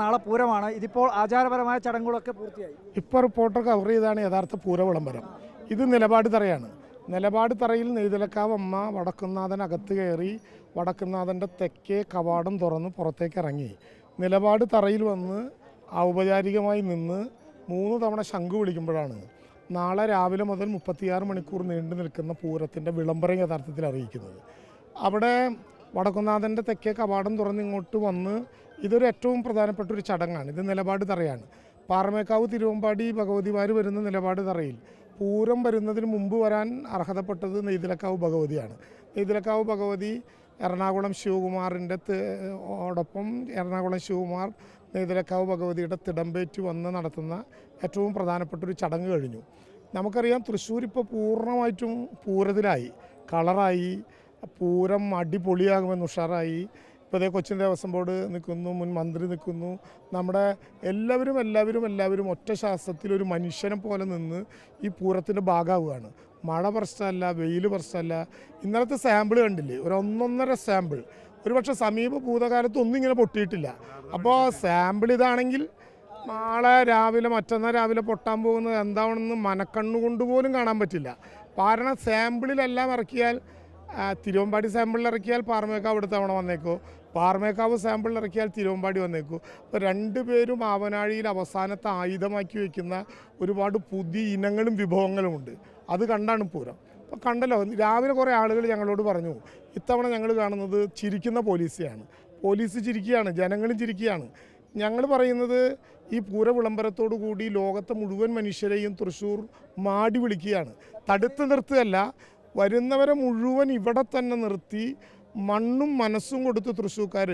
നാളെ പൂരമാണ്. ഇതിപ്പോൾ ആചാരപരമായ ചടങ്ങുകളൊക്കെ പൂർത്തിയായി. ഇപ്പോൾ റിപ്പോർട്ടർ കവർ ചെയ്താണ് യഥാർത്ഥ പൂര വിളംബരം ഇത് നിലപാട് തറയാണ്. നിലപാട് തറയിൽ നെയ്തലക്കാവ് അമ്മ വടക്കുന്നാഥൻ അകത്ത് കയറി വടക്കുന്നാഥന്റെ തെക്കേ കവാടം തുറന്ന് പുറത്തേക്ക് ഇറങ്ങി. നിലപാട് തറയിൽ വന്ന് ഔപചാരികമായി നിന്ന് മൂന്ന് തവണ ശംഖു വിളിക്കുമ്പോഴാണ് നാളെ രാവിലെ മുതൽ മുപ്പത്തിയാറ് മണിക്കൂർ നീണ്ടു നിൽക്കുന്ന പൂരത്തിന്റെ വിളംബരം യഥാർത്ഥത്തിൽ അറിയിക്കുന്നത്. അവിടെ വടക്കുന്നാഥന്റെ തെക്കേ കവാടം തുറന്ന് ഇങ്ങോട്ട് വന്ന് ഇതൊരു ഏറ്റവും പ്രധാനപ്പെട്ട ഒരു ചടങ്ങാണ്. ഇത് നിലപാട് തറയാണ്. പാറമേക്കാവ് തിരുവമ്പാടി ഭഗവതിമാർ വരുന്ന നിലപാട് തറയിൽ പൂരം വരുന്നതിന് മുമ്പ് വരാൻ അർഹതപ്പെട്ടത് നെയ്തിലക്കാവ് ഭഗവതിയാണ്. നെയ്തിലക്കാവ് ഭഗവതി എറണാകുളം ശിവകുമാറിന്റെ ഓടൊപ്പം എറണാകുളം ശിവകുമാർ നെയ്തിലക്കാവ് ഭഗവതിയുടെ തിടമ്പേറ്റ് വന്ന് നടത്തുന്ന ഏറ്റവും പ്രധാനപ്പെട്ട ഒരു ചടങ്ങ് കഴിഞ്ഞു. നമുക്കറിയാം തൃശ്ശൂർ ഇപ്പോൾ പൂർണമായിട്ടും പൂരത്തിലായി. കളറായി പൂരം അടിപൊളിയാകുമെന്ന് ഉഷാറായി. ഇപ്പോൾ ഇതേ കൊച്ചിൻ ദേവസ്വം ബോർഡ് നിൽക്കുന്നു മുൻ മന്ത്രി നിൽക്കുന്നു. നമ്മുടെ എല്ലാവരും എല്ലാവരും എല്ലാവരും ഒറ്റ ശാസ്ത്രത്തിൽ ഒരു മനുഷ്യനെ പോലെ നിന്ന് ഈ പൂരത്തിന്റെ ഭാഗമാവുകയാണ്. മഴ പ്രശ്നമല്ല വെയിൽ പ്രശ്നമല്ല. ഇന്നലത്തെ സാമ്പിൾ കണ്ടില്ലേ? ഒരു ഒന്നൊന്നര സാമ്പിൾ. ഒരുപക്ഷെ സമീപ ഭൂതകാലത്ത് ഒന്നും ഇങ്ങനെ പൊട്ടിയിട്ടില്ല. അപ്പോൾ സാമ്പിൾ ഇതാണെങ്കിൽ നാളെ രാവിലെ മറ്റന്നാൾ രാവിലെ പൊട്ടാൻ പോകുന്നത് എന്താണെന്ന് മനക്കണ്ണുകൊണ്ട് പോലും കാണാൻ പറ്റില്ല. കാരണം സാമ്പിളിലെല്ലാം ഇറക്കിയാൽ തിരുവമ്പാടി സാമ്പിളിൽ ഇറക്കിയാൽ പാറമേക്കാവ് അവിടുത്തെ തവണ വന്നേക്കോ? പാറമേക്കാവ് സാമ്പിൾ ഇറക്കിയാൽ തിരുവമ്പാടി വന്നേക്കൂ. അപ്പോൾ രണ്ടുപേരും ആവനാഴിയിൽ അവസാനത്തെ ആയുധമാക്കി വയ്ക്കുന്ന ഒരുപാട് പുതിയ ഇനങ്ങളും വിഭവങ്ങളുമുണ്ട് അത് കണ്ടാണ് പൂരം. അപ്പോൾ കണ്ടല്ലോ രാവിലെ കുറേ ആളുകൾ ഞങ്ങളോട് പറഞ്ഞു ഇത്തവണ ഞങ്ങൾ കാണുന്നത് ചിരിക്കുന്ന പോലീസിയാണ്. പോലീസ് ചിരിക്കുകയാണ് ജനങ്ങളും ചിരിക്കുകയാണ്. ഞങ്ങൾ പറയുന്നത് ഈ പൂര വിളംബരത്തോടു കൂടി ലോകത്തെ മുഴുവൻ മനുഷ്യരെയും തൃശ്ശൂർ മാടി വിളിക്കുകയാണ്. തടുത്ത് നിർത്തുകയല്ല വരുന്നവരെ മുഴുവൻ ഇവിടെ തന്നെ നിർത്തി മണ്ണും മനസ്സും കൊടുത്ത് തൃശ്ശൂക്കാർ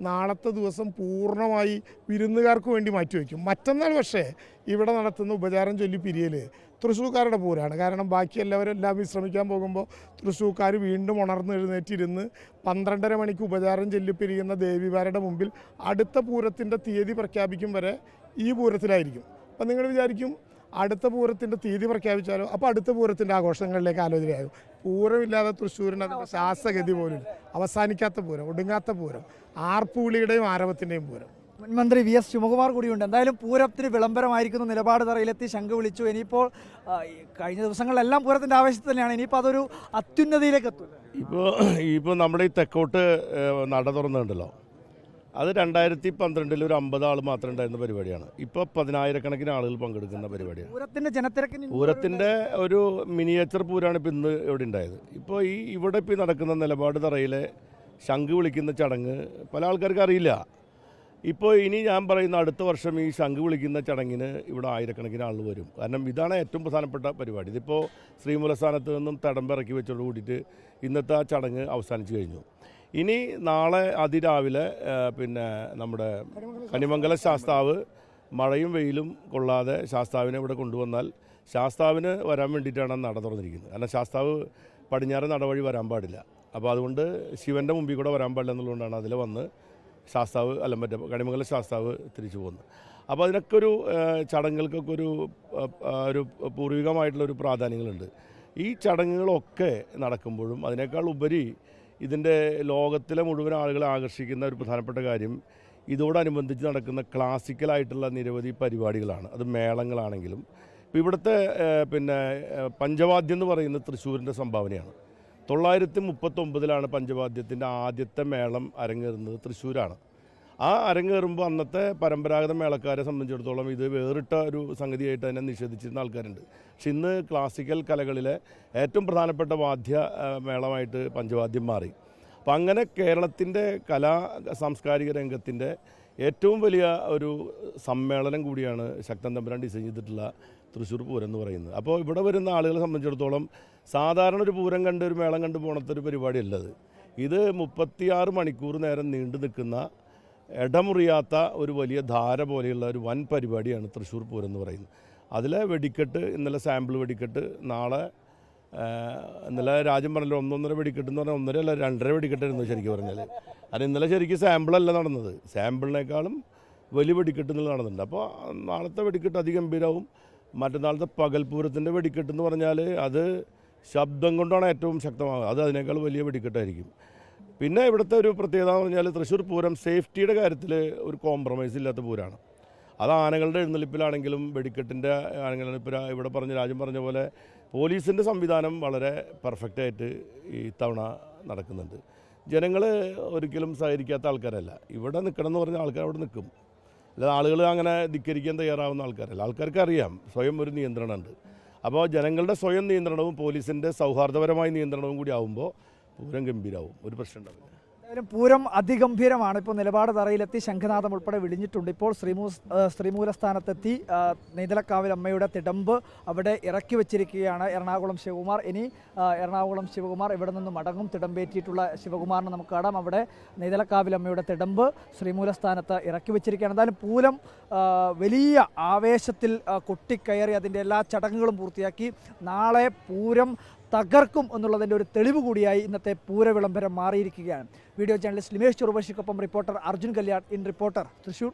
നാളത്തെ ദിവസം പൂർണമായി വിരുന്നുകാർക്ക് വേണ്ടി മാറ്റിവെക്കും മറ്റന്നാൾ പക്ഷേ ഇവിടെ നടത്തുന്ന ഉപചാരം ചൊല്ലി പിരിയൽ തൃശ്ശൂക്കാരുടെ പൂരാണ്. കാരണം ബാക്കി എല്ലാവരും എല്ലാം വിശ്രമിക്കാൻ പോകുമ്പോൾ തൃശ്ശൂക്കാർ വീണ്ടും ഉണർന്ന് എഴുന്നേറ്റിരുന്ന് പന്ത്രണ്ടര മണിക്ക് ഉപചാരം ചൊല്ലിപ്പിരിയുന്ന ദേവിമാരുടെ മുമ്പിൽ അടുത്ത പൂരത്തിന്റെ തീയതി പ്രഖ്യാപിക്കും വരെ ഈ പൂരത്തിലായിരിക്കും. അപ്പം നിങ്ങൾ വിചാരിക്കും അടുത്ത പൂരത്തിന്റെ തീയതി പ്രഖ്യാപിച്ചാലോ? അപ്പോൾ അടുത്ത പൂരത്തിന്റെ ആഘോഷങ്ങളിലേക്ക് ആലോചനയാകും. പൂരമില്ലാതെ തൃശ്ശൂരിന് അതിന്റെ ശാസ്ത്രഗതി പോലും അവസാനിക്കാത്ത പൂരം ഒടുങ്ങാത്ത പൂരം ആർപ്പുവിളിയുടെയും ആരവത്തിന്റെയും പൂരം. മുൻമന്ത്രി വി എസ് ശിവകുമാർ കൂടിയുണ്ട്. എന്തായാലും പൂരത്തിന് വിളംബരമായിരിക്കുന്നു നിലപാട് തറയിലെത്തി ശംഖ് വിളിച്ചു. ഇനിയിപ്പോൾ കഴിഞ്ഞ ദിവസങ്ങളിലെല്ലാം പൂരത്തിന്റെ ആവശ്യത്തിൽ തന്നെയാണ്. ഇനിയിപ്പോൾ അതൊരു അത്യുന്നതിയിലേക്ക് എത്തും. ഇപ്പോൾ ഇപ്പോൾ നമ്മുടെ ഈ തെക്കോട്ട് നട തുറന്നുണ്ടല്ലോ അത് രണ്ടായിരത്തി പന്ത്രണ്ടിൽ ഒരു അമ്പത് ആൾ മാത്രം ഉണ്ടായിരുന്ന പരിപാടിയാണ്. ഇപ്പോൾ പതിനായിരക്കണക്കിന് ആളുകൾ പങ്കെടുക്കുന്ന പരിപാടിയാണ്. പൂരത്തിന്റെ ജനത്തിരക്കിന് പൂരത്തിന്റെ ഒരു മിനിയേച്ചർ പൂരാണ് ഇപ്പം ഇന്ന് ഇവിടെ ഉണ്ടായത്. ഇപ്പോൾ ഈ ഇവിടെ ഇപ്പോൾ നടക്കുന്ന നിലപാട് തറയിലെ ശംഖ് വിളിക്കുന്ന ചടങ്ങ് പല ആൾക്കാർക്ക് അറിയില്ല. ഇപ്പോൾ ഇനി ഞാൻ പറയുന്ന അടുത്ത വർഷം ഈ ശംഖ് വിളിക്കുന്ന ചടങ്ങിന് ഇവിടെ ആയിരക്കണക്കിന് ആൾ വരും. കാരണം ഇതാണ് ഏറ്റവും പ്രധാനപ്പെട്ട പരിപാടി. ഇതിപ്പോൾ ശ്രീമൂലസ്ഥാനത്ത് നിന്നും തടമ്പിറക്കി വെച്ചോട് കൂടിയിട്ട് ഇന്നത്തെ ആ ചടങ്ങ് അവസാനിച്ചു കഴിഞ്ഞു. ഇനി നാളെ അതിരാവിലെ പിന്നെ നമ്മുടെ കണിമംഗല ശാസ്താവ് മഴയും വെയിലും കൊള്ളാതെ ശാസ്താവിനെ ഇവിടെ കൊണ്ടുവന്നാൽ ശാസ്താവിന് വരാൻ വേണ്ടിയിട്ടാണ് നട തുറന്നിരിക്കുന്നത്. കാരണം ശാസ്താവ് പടിഞ്ഞാറ് നടവഴി വരാൻ പാടില്ല. അപ്പോൾ അതുകൊണ്ട് ശിവന്റെ മുമ്പിൽ കൂടെ വരാൻ പാടില്ല എന്നുള്ളതുകൊണ്ടാണ് അതിൽ വന്ന് ശാസ്താവ് അല്ല മറ്റേ കണിമംഗല ശാസ്താവ് തിരിച്ചു പോകുന്നത്. അപ്പോൾ അതിനൊക്കെ ഒരു ചടങ്ങുകൾക്കൊക്കെ ഒരു ഒരു പൂർവികമായിട്ടുള്ള ഒരു പ്രാധാന്യങ്ങളുണ്ട്. ഈ ചടങ്ങുകളൊക്കെ നടക്കുമ്പോഴും അതിനേക്കാൾ ഉപരി ഇതിന്റെ ലോകത്തിലെ മുഴുവൻ ആളുകളെ ആകർഷിക്കുന്ന ഒരു പ്രധാനപ്പെട്ട കാര്യം ഇതോടനുബന്ധിച്ച് നടക്കുന്ന ക്ലാസിക്കലായിട്ടുള്ള നിരവധി പരിപാടികളാണ്. അത് മേളങ്ങളാണെങ്കിലും. ഇപ്പോൾ ഇവിടുത്തെ പിന്നെ പഞ്ചവാദ്യം എന്ന് പറയുന്നത് തൃശ്ശൂരിന്റെ സംഭാവനയാണ്. തൊള്ളായിരത്തി മുപ്പത്തൊമ്പതിലാണ് പഞ്ചവാദ്യത്തിന്റെ ആദ്യത്തെ മേളം അരങ്ങേറുന്നത് തൃശ്ശൂരാണ്. ആ അരങ്ങേറുമ്പോൾ അന്നത്തെ പരമ്പരാഗത മേളക്കാരെ സംബന്ധിച്ചിടത്തോളം ഇത് വേറിട്ട ഒരു സംഗതിയായിട്ട് തന്നെ നിഷേധിച്ചിരുന്ന ആൾക്കാരുണ്ട്. പക്ഷെ ഇന്ന് ക്ലാസിക്കൽ കലകളിലെ ഏറ്റവും പ്രധാനപ്പെട്ട വാദ്യ മേളമായിട്ട് പഞ്ചവാദ്യം മാറി. അപ്പം അങ്ങനെ കേരളത്തിന്റെ കലാ സാംസ്കാരിക രംഗത്തിന്റെ ഏറ്റവും വലിയ ഒരു സമ്മേളനം കൂടിയാണ് ശക്തൻ തമ്പുരാൻ ഡിസൈൻ ചെയ്തിട്ടുള്ള തൃശ്ശൂർ പൂരം എന്ന് പറയുന്നത്. അപ്പോൾ ഇവിടെ വരുന്ന ആളുകളെ സംബന്ധിച്ചിടത്തോളം സാധാരണ ഒരു പൂരം കണ്ട് ഒരു മേളം കണ്ട് പോണത്തെ ഒരു പരിപാടിയല്ല ഇത് ഇത് മുപ്പത്തിയാറ് മണിക്കൂർ നേരം നീണ്ടു നിൽക്കുന്ന ഇടമുറിയാത്ത ഒരു വലിയ ധാര പോലെയുള്ള ഒരു വൻ പരിപാടിയാണ് തൃശ്ശൂർ പൂരം എന്ന് പറയുന്നത്. അതിലെ വെടിക്കെട്ട് ഇന്നലെ സാമ്പിൾ വെടിക്കെട്ട് നാളെ ഇന്നലെ രാജ്യം പറഞ്ഞല്ലോ ഒന്നൊന്നര വെടിക്കെട്ട് എന്ന് പറഞ്ഞാൽ ഒന്നര അല്ല രണ്ടര വെടിക്കെട്ടായിരുന്നു ശരിക്കും പറഞ്ഞാൽ അത് ഇന്നലെ ശരിക്കും സാമ്പിളല്ല നടന്നത്. സാമ്പിളിനേക്കാളും വലിയ വെടിക്കെട്ട് ഇന്നലെ നടന്നിട്ടുണ്ട്. അപ്പോൾ നാളത്തെ വെടിക്കെട്ട് അതിഗംഭീരവും. മറ്റന്നാളത്തെ പകൽപൂരത്തിന്റെ വെടിക്കെട്ട് എന്ന് പറഞ്ഞാൽ അത് ശബ്ദം കൊണ്ടാണ് ഏറ്റവും ശക്തമാകുക അത് അതിനേക്കാൾ വലിയ വെടിക്കെട്ടായിരിക്കും. പിന്നെ ഇവിടുത്തെ ഒരു പ്രത്യേകത എന്ന് പറഞ്ഞാൽ തൃശ്ശൂർ പൂരം സേഫ്റ്റിയുടെ കാര്യത്തിൽ ഒരു കോംപ്രമൈസ് ഇല്ലാത്ത പൂരമാണ് അത് ആനകളുടെ എഴുന്നള്ളിപ്പിലാണെങ്കിലും വെടിക്കെട്ടിന്റെ രാ- ഇവിടെ പറഞ്ഞ രാജ്യം പറഞ്ഞ പോലെ പോലീസിന്റെ സംവിധാനം വളരെ പെർഫെക്റ്റായിട്ട് ഈ തവണ നടക്കുന്നുണ്ട്. ജനങ്ങൾ ഒരിക്കലും സഹകരിക്കാത്ത ആൾക്കാരല്ല. ഇവിടെ നിൽക്കണം എന്ന് പറഞ്ഞ ആൾക്കാർ അവിടെ നിൽക്കും അല്ലാതെ ആളുകൾ അങ്ങനെ ധിക്കരിക്കാൻ തയ്യാറാവുന്ന ആൾക്കാരല്ല. ആൾക്കാർക്ക് അറിയാം സ്വയം ഒരു നിയന്ത്രണമുണ്ട്. അപ്പോൾ ജനങ്ങളുടെ സ്വയം നിയന്ത്രണവും പോലീസിന്റെ സൗഹാർദ്ദപരമായ നിയന്ത്രണവും കൂടി ആവുമ്പോൾ പൂരം ഗംഭീരാവും. ഒരു പ്രശ്നം ഉണ്ടാവില്ല. എന്തായാലും പൂരം അതിഗംഭീരമാണ്. ഇപ്പോൾ നിലപാട് തറയിലെത്തി ശംഖനാഥം ഉൾപ്പെടെ വിളിഞ്ഞിട്ടുണ്ട്. ഇപ്പോൾ ശ്രീമൂ ശ്രീമൂലസ്ഥാനത്തെത്തി ആ, അമ്മയുടെ തിടമ്പ് അവിടെ ഇറക്കി വെച്ചിരിക്കുകയാണ് എറണാകുളം ശിവകുമാർ. ഇനി എറണാകുളം ശിവകുമാർ ഇവിടെ നിന്ന് മടങ്ങും. തിടമ്പേറ്റിയിട്ടുള്ള ശിവകുമാറിനെ നമുക്ക് കാണാം. അവിടെ നെയ്തലക്കാവിൽ അമ്മയുടെ തിടമ്പ് ശ്രീമൂലസ്ഥാനത്ത് ഇറക്കി വെച്ചിരിക്കുകയാണ്. എന്തായാലും പൂരം വലിയ ആവേശത്തിൽ കൊട്ടിക്കയറി അതിന്റെ എല്ലാ ചടങ്ങുകളും പൂർത്തിയാക്കി. നാളെ പൂരം തകർക്കും എന്നുള്ളതിന്റെ ഒരു തെളിവ് കൂടിയായി ഇന്നത്തെ പൂരവിളംബരം മാറിയിരിക്കുകയാണ്. Video journalist Limesh ചെറുപശിക്കൊപ്പം reporter Arjun Kalyan in reporter Thrissur.